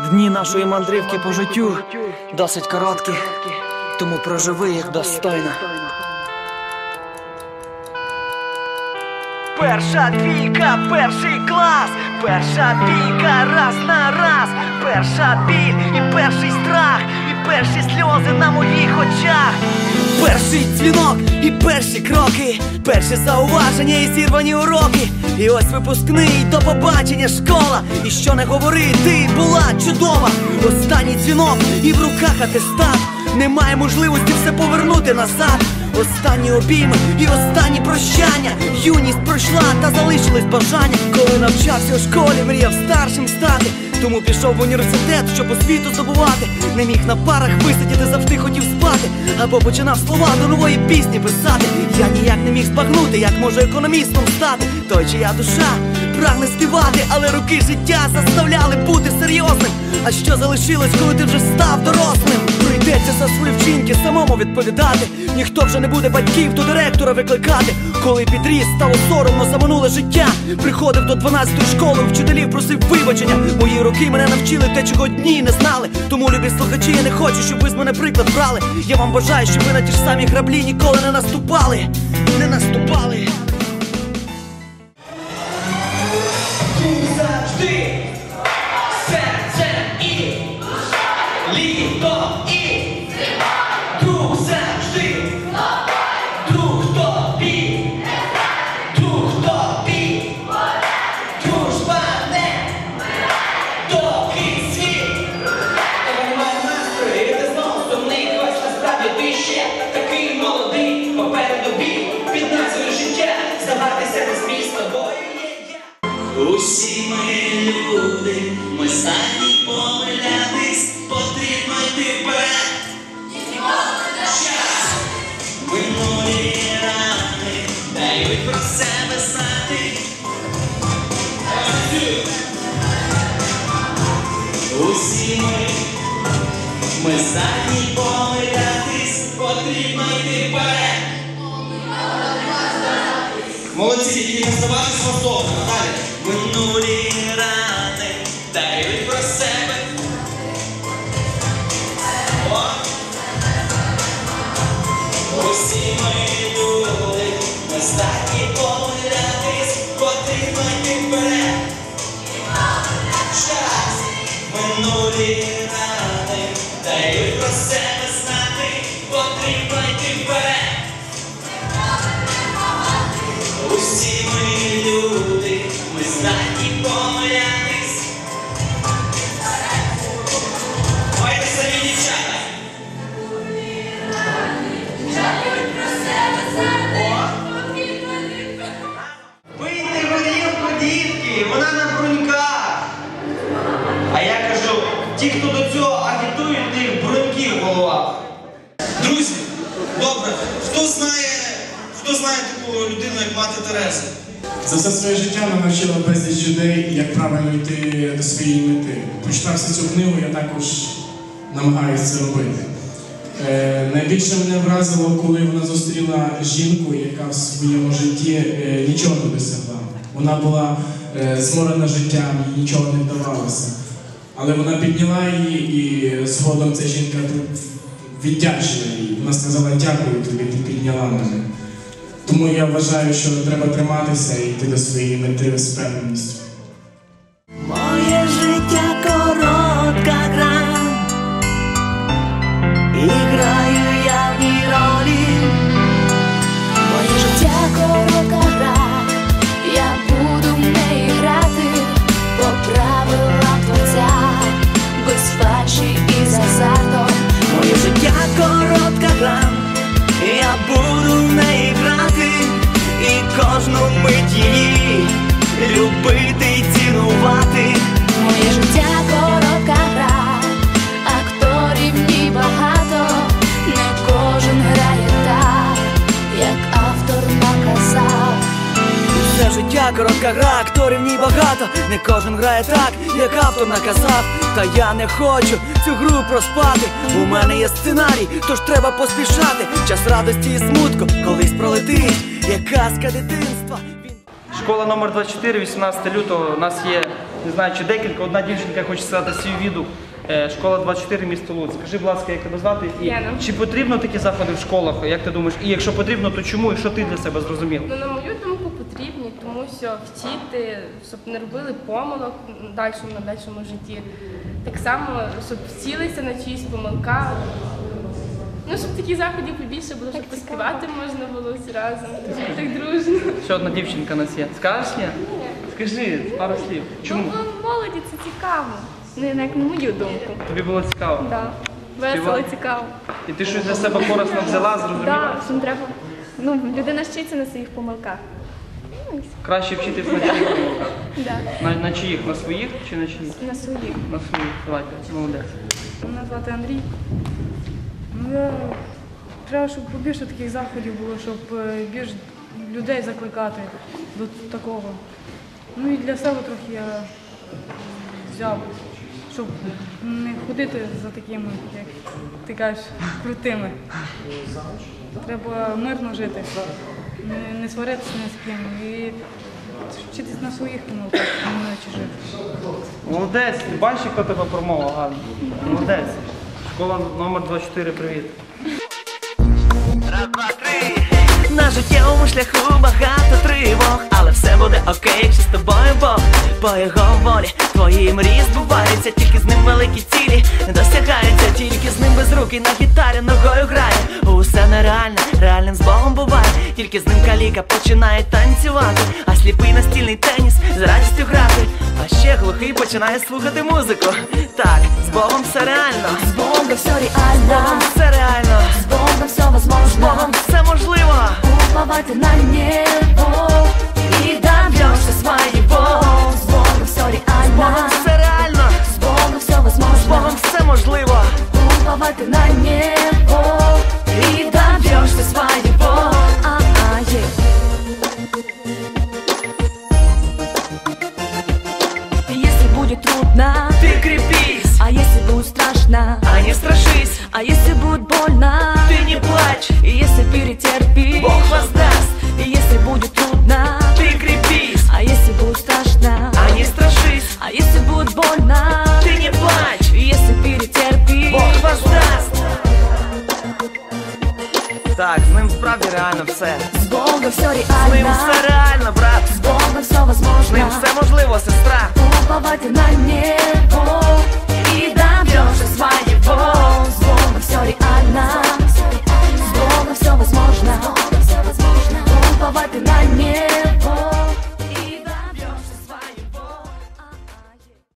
Дні нашої мандрівки по життю досить короткі, тому проживи їх достойно. Перша двійка, перший клас, перша бійка, раз на раз, перша біль і перший страх, перші сльози на моїх очах. Перший дзвінок і перші кроки, перші зауваження і зірвані уроки. І ось випускний до побачення школа. І що не говори, ти була чудова. Останній дзвінок і в руках атестат. Немає можливості все повернути назад. Останні обійми і останні прощання. Юність пройшла та залишились бажання. Коли навчався у школі, мріяв старшим стати. Тому пішов в університет, щоб освіту здобувати. Не міг на парах висидіти, завжди хотів спати. Або починав слова до нової пісні писати. Я ніяк не міг збагнути, як можу економістом стати. Той, чия душа прагне співати, але руки життя заставляли бути серйозним. А що залишилось, коли ти вже став дорослим? Прийдеться за свої вчинки самому відповідати. Ніхто вже не буде батьків до директора викликати. Коли підріс, стало соромно за минуле життя. Приходив до 12-ї школи, вчителів просив вибачення. Мої роки мене навчили те, чого дні не знали. Тому, любі слухачі, я не хочу, щоб ви з мене приклад брали. Я вам бажаю, щоб ви на ті ж самі граблі ніколи не наступали. Не наступали. Самі помилятись, потрібно йти вперед. Час минулі рани, дають про себе знати. Усі ми, ми самі помилятись, потрібно йти вперед. Молодці, тільки не здаватись хвостом. Далі. Минулі ті, хто до цього агітують, в них бруньки в головах. Друзі, добре, хто знає, хто знає таку людину, як мати Тереза? За все своє життя вона навчила безліч людей, як правильно йти до своєї мети. Почитавши цю книгу, я також намагаюся це робити. Е, найбільше мене вразило, коли вона зустріла жінку, яка в своєму житті е, нічого не досягла. Вона була е, зморена життям, їй нічого не вдавалося. Але вона підняла її і згодом ця жінка віддячила їй. Вона сказала, дякую тобі, ти підняла мене. Тому я вважаю, що треба триматися і йти до своєї мети з впевненістю. Життя гра, акторів в ній багато. Не кожен грає так, як автор наказав. Та я не хочу цю гру проспати. У мене є сценарій, тож треба поспішати. Час радості і смутку колись пролетить, як казка дитинства. Школа номер 24, 18 лютого. У нас є не знаю, чи декілька, одна дівчинка хоче сказати свій відгук. Е, Школа 24, місто Луцьк. Скажи, будь ласка, як тебе звати? І Яна. чи потрібно такі заходи в школах? Як ти думаєш? І якщо потрібно, то чому? І що ти для себе зрозумів? Ну, на мою потрібні, тому що вчити, щоб не робили помилок в дальшому, на дальшому житті. Так само, щоб вчилися на чиїсь помилках. Ну, щоб таких заходів побільше було, щоб поспівати можна було всі разом. Так дружно. Ще одна дівчинка у нас є. Скажеш ні? Скажи пару слів. Чому? Ну, молоді це цікаво. Ну, як на мою думку. Тобі було цікаво. Да. Весело, цікаво. І ти щось для себе корисно взяла, зрозуміла? Так, що треба. Ну, людина вчиться на своїх помилках. Краще вчитись на чиїх. Да. На, на чиїх? На своїх чи на чиїх? На своїх. На своїх. Давайте, молодець. Мене звати Андрій. Ну. Треба, щоб побільше таких заходів було, щоб е, більш людей закликати до такого. Ну і для себе трохи я взяв, щоб не ходити за такими, як ти кажеш, крутими. Треба мирно жити, не, не сваритися ні з ким і вчитись на своїх помилках, а не на чужих. Молодець, ти бачиш, хто тебе промовив гарно? Молодець. Школа номер 24, привіт. Раз, два, три. На життєвому шляху багато тривог, але все буде окей, якщо з тобою Бог по його волі твої мрії збуваються, тільки з ним великі цілі не досягаються, тільки з ним без руки на гітарі ногою грає. Усе нереально, реальним з Богом буває, тільки з ним каліка починає танцювати, а сліпий настільний теніс з радістю грати. А ще глухий починає слухати музику. Так, з Богом все реально, С Богом все з Богом все реально, с Богом все з возможно. Богом все можливо. Уповайте на него и добьешься своего. С Богом З реально, Богом все реально, страшно, а не страшись, а если будет больно, ты не плачь, и если перетерпишь, Бог воздаст. и если будет трудно, Ты крепись, а если будет страшно, а не страшись, а если будет больно, ты не плачь, и если перетерпишь, Бог воздаст. Так, з ним справді реально все. с Богом все З ним реально, все реально, брат. с Богом все З ним возможно. все можливо, сестра. Уповайте на